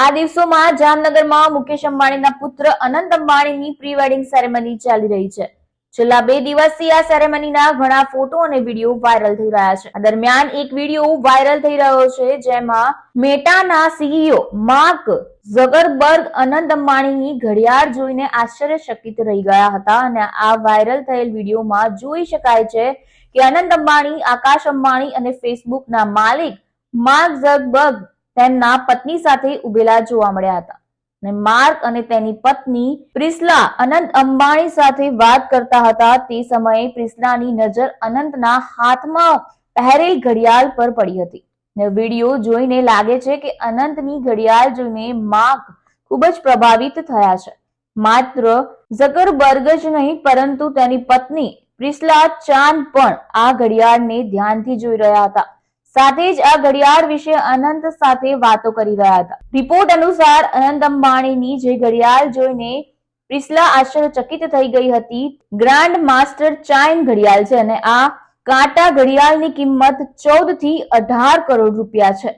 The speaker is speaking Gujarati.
આ દિવસોમાં જામનગરમાં મુકેશ અંબાણીના પુત્ર અનંત અંબાણીની પ્રી વેડિંગ સેરેમની ચાલી રહી છે. છેલ્લા બે દિવસથી આ સેરેમનીના ઘણા ફોટો અને વીડિયો વાયરલ થઈ રહ્યા છે. દરમિયાન એક વીડિયો વાયરલ થઈ રહ્યો છે જેમાં મેટાના સીઈઓ માર્ક ઝગરબર્ગ અનંત અંબાણીની ઘડિયાળ જોઈને આશ્ચર્યચકિત રહી ગયા હતા અને આ વાયરલ થયેલ વિડીયોમાં જોઈ શકાય છે કે અનંત અંબાણી, આકાશ અંબાણી અને ફેસબુકના માલિક માર્ક ઝગબર્ગ તેમના પત્ની સાથે ઉભેલા જોવા મળ્યા હતા. અને માર્ક અને તેની પત્ની પ્રિસ્લા અનંત અંબાણી સાથે વાત કરતા હતા તે સમયે પ્રિસ્લાની નજર અનંતના હાથમાં પહેરેલ ઘડિયાળ પર પડી હતી. ને વીડિયો જોઈને લાગે છે કે અનંતની ઘડિયાળ જોઈને માર્ક ખૂબ જ પ્રભાવિત થયા છે. માત્ર ઝકરબર્ગ જ નહીં, પરંતુ તેની પત્ની પ્રિસ્લા ચાંદ પણ આ ઘડિયાળને ધ્યાનથી જોઈ રહ્યા હતા. સાથે જ આ ઘડિયાળ વિશે અનંત સાથે વાતો કરી રહ્યા હતા. રિપોર્ટ અનુસાર અનંત અંબાણીની જે ઘડિયાળ જોઈને પ્રિસ્લા આશ્ચર્યચકિત થઈ ગઈ હતી. ગ્રાન્ડ માસ્ટર ચાઇન ઘડિયાળ છે અને આ કાંટા ઘડિયાળની કિંમત ચૌદથી અઢાર કરોડ રૂપિયા છે.